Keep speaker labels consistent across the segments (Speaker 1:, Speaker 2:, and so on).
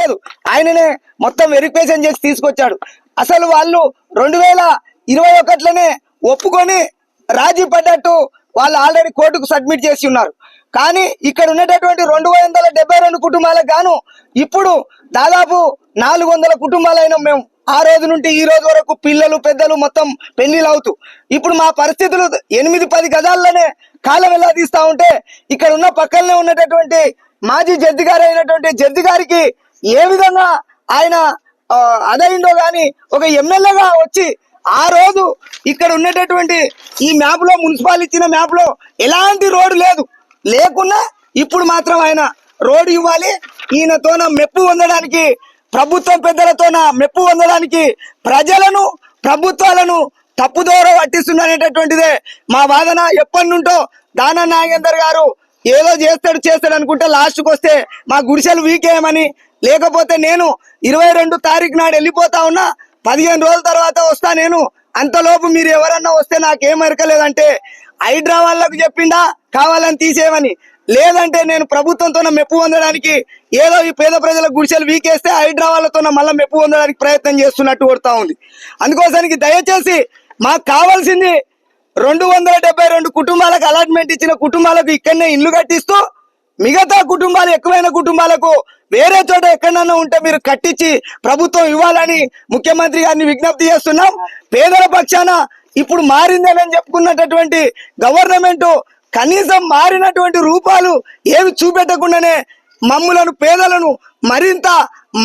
Speaker 1: లేదు ఆయననే మొత్తం వెరిఫికేషన్ చేసి తీసుకొచ్చాడు. అసలు వాళ్ళు రెండు వేల ఇరవై ఒకటిలోనే ఒప్పుకొని రాజీ పడ్డట్టు వాళ్ళు ఆల్రెడీ కోర్టుకు సబ్మిట్ చేసి ఉన్నారు. కానీ ఇక్కడ ఉన్నటువంటి రెండు వందల డెబ్బై రెండు కుటుంబాలకు గాను ఇప్పుడు దాదాపు నాలుగు వందల కుటుంబాలైన మేము ఆ రోజు నుండి ఈ రోజు వరకు పిల్లలు పెద్దలు మొత్తం పెళ్ళిలు అవుతూ. ఇప్పుడు మా పరిస్థితులు ఎనిమిది పది గజాల్లోనే కాలం ఎలా తీస్తా ఉంటే ఇక్కడ ఉన్న పక్కనే ఉన్నటువంటి మాజీ జడ్జి గారు అయినటువంటి జడ్జి గారికి ఏ విధంగా ఆయన అదైందో కానీ ఒక ఎమ్మెల్యేగా వచ్చి ఆ రోజు ఇక్కడ ఉండేటటువంటి ఈ మ్యాప్లో మున్సిపాల్ ఇచ్చిన మ్యాప్లో ఎలాంటి రోడ్డు లేదు. లేకున్నా ఇప్పుడు మాత్రం ఆయన రోడ్డు ఇవ్వాలి. ఈయనతోన మెప్పు పొందడానికి ప్రభుత్వం పెద్దలతోన మెప్పు పొందడానికి ప్రజలను ప్రభుత్వాలను తప్పుదోర పట్టిస్తున్నటువంటిదే మా వాదన. ఎప్పటి నుంటో దానా నాగేందర్ గారు ఏదో చేస్తాడు చేస్తాడు అనుకుంటే లాస్ట్కి వస్తే మా గుడిసెలు వీకేయమని లేకపోతే నేను ఇరవై రెండు తారీఖు నాడు వెళ్ళిపోతా ఉన్నా పదిహేను రోజుల తర్వాత వస్తా నేను. అంతలోపు మీరు ఎవరన్నా వస్తే నాకేం ఎరకలేదంటే హైడ్రా చెప్పిండా కావాలని తీసేయమని. లేదంటే నేను ప్రభుత్వంతో మెప్పు పొందడానికి ఏదో ఈ పేద ప్రజల గుడిసెలు వీకేస్తే హైదరాబాద్లతో మళ్ళీ మెప్పు పొందడానికి ప్రయత్నం చేస్తున్నట్టు కొడతా ఉంది. అందుకోసానికి దయచేసి మాకు కావాల్సింది రెండు వందల డెబ్బై రెండు కుటుంబాలకు అలాట్మెంట్ ఇచ్చిన కుటుంబాలకు ఇక్కడనే ఇల్లు కట్టిస్తూ మిగతా కుటుంబాలు ఎక్కువైన కుటుంబాలకు వేరే చోట ఎక్కడన్నా ఉంటే మీరు కట్టించి ప్రభుత్వం ఇవ్వాలని ముఖ్యమంత్రి గారిని విజ్ఞప్తి చేస్తున్నాం. పేదల పక్షాన ఇప్పుడు మారిందని చెప్పుకున్నటువంటి గవర్నమెంట్ కనీసం మారినటువంటి రూపాలు ఏమి చూపెట్టకుండానే మమ్ములను పేదలను మరింత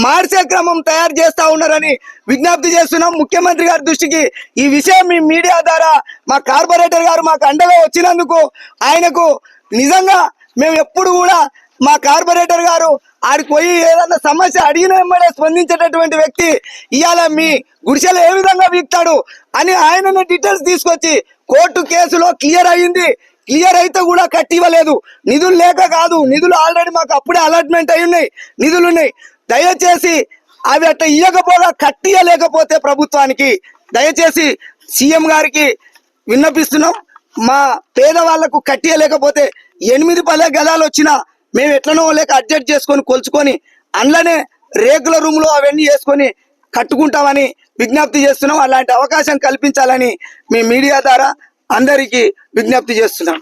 Speaker 1: మార్చే క్రమం తయారు చేస్తా ఉన్నారని విజ్ఞప్తి చేస్తున్నాం. ముఖ్యమంత్రి గారి దృష్టికి ఈ విషయం మీ మీడియా ద్వారా మా కార్పొరేటర్ గారు మాకు అండగా వచ్చినందుకు ఆయనకు నిజంగా మేము ఎప్పుడు కూడా మా కార్పొరేటర్ గారు ఆడికి పోయి ఏదన్నా సమస్య అడిగిన వెంబడే స్పందించేటటువంటి వ్యక్తి ఇవాళ మీ గుడిసెలు ఏ విధంగా వీక్తాడు అని ఆయన డీటెయిల్స్ తీసుకొచ్చి కోర్టు కేసులో క్లియర్ అయ్యింది క్లియర్ అయితే కూడా కట్టి ఇవ్వలేదు. నిధులు లేక కాదు నిధులు ఆల్రెడీ మాకు అప్పుడే అలాట్మెంట్ అయి ఉన్నాయి. నిధులు ఉన్నాయి. దయచేసి అవి అట్ట ఇవ్వకపోగా కట్టియలేకపోతే ప్రభుత్వానికి దయచేసి సీఎం గారికి విన్నపిస్తున్నాం. మా పేదవాళ్ళకు కట్టియలేకపోతే ఎనిమిది పల్లె గదాలు వచ్చినా మేము ఎట్లనో లేక అడ్జస్ట్ చేసుకొని కొలుచుకొని అందులోనే రేకుల రూమ్లో అవన్నీ వేసుకొని కట్టుకుంటామని విజ్ఞప్తి చేస్తున్నాం. అలాంటి అవకాశం కల్పించాలని మీ మీడియా ద్వారా అందరికీ విజ్ఞప్తి చేస్తున్నాం.